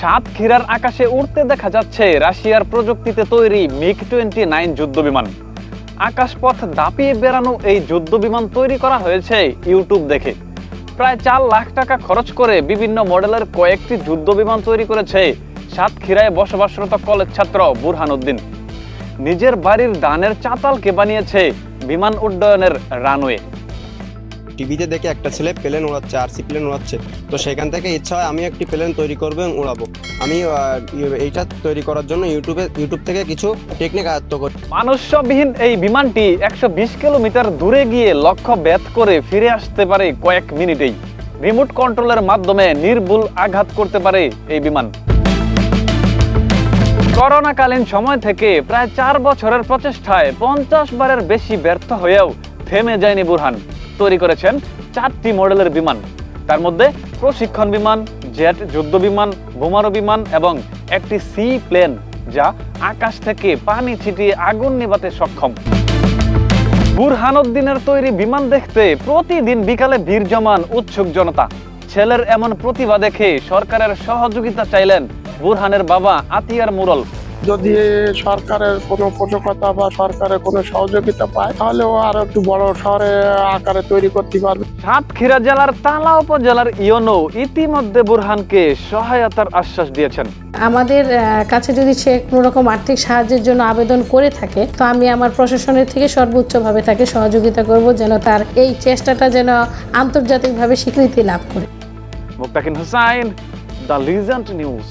সাতক্ষীরার আকাশে উড়তে দেখা যাচ্ছে রাশিয়ার প্রযুক্তিতে তৈরি মিগ টোয়েন্টি নাইন যুদ্ধ বিমান আকাশপথ দাপিয়ে বেড়ানো এই যুদ্ধ বিমান তৈরি করা হয়েছে ইউটিউব দেখে। প্রায় চার লাখ টাকা খরচ করে বিভিন্ন মডেলের কয়েকটি যুদ্ধ বিমান তৈরি করেছে সাতক্ষীরায় বসবাসরত কলেজ ছাত্র বুরহানুদ্দিন নিজের বাড়ির দানের চাতালকে বানিয়েছে বিমান উড্ডয়নের রানওয়ে। টিভিতে দেখে একটা ছেলে প্লেন উড়াচ্ছে আরসি প্লেন উড়াচ্ছে। তো সেখান থেকে ইচ্ছা হয় আমি একটি প্লেন তৈরি করব এবং উড়াবো। আমি এইটা তৈরি করার জন্য ইউটিউবে, ইউটিউব থেকে কিছু টেকনিক আয়ত্ত করি। মানুষ্যবিহীন এই বিমানটি একশো বিশ কিলোমিটার দূরে গিয়ে লক্ষ্য ব্যাত করে ফিরে আসতে পারে কয়েক মিনিটেই। রিমোট কন্ট্রোলের মাধ্যমে নির্ভুল আঘাত করতে পারে এই বিমান। করোনাকালীন সময় থেকে প্রায় চার বছরের প্রচেষ্টায় পঞ্চাশ বারের বেশি ব্যর্থ হয়েও থেমে যায়নি বুরহান। তৈরি করেছেন চারটি মডেলের বিমান। তার মধ্যে প্রশিক্ষণ বিমান, জেট যুদ্ধ বিমান, বোমারু বিমান এবং একটি সি প্লেন যা আকাশ থেকে পানি ছিটিয়ে আগুন নিভাতে সক্ষম। বুরহানুদ্দিনের তৈরি বিমান দেখতে প্রতিদিন বিকালে ভিড় জমান উৎসুক জনতা। ছেলের এমন প্রতিভা দেখে সরকারের সহযোগিতা চাইলেন বুরহানের বাবা আতিয়ার মুরল। যদি সরকারের কোনো উপযোগতা বা সরকারের কোনো সহযোগিতা পায় তাহলে ও আরও একটু বড় শহরে আকারে তৈরি করতে পারবে। সাতক্ষীরা জেলার তালা উপজেলার ইয়নো ইতিমধ্যে বুরহানকে সহায়তার আশ্বাস দিয়েছেন। আমাদের কাছে যদি সে কোনো রকম আর্থিক সাহায্যের জন্য আবেদন করে থাকে তো আমি আমার প্রশাসনের থেকে সর্বোচ্চভাবে তাকে সহযোগিতা করব যেন তার এই চেষ্টাটা যেন আন্তর্জাতিকভাবে স্বীকৃতি লাভ করে। Muktakin Hussain the legend news.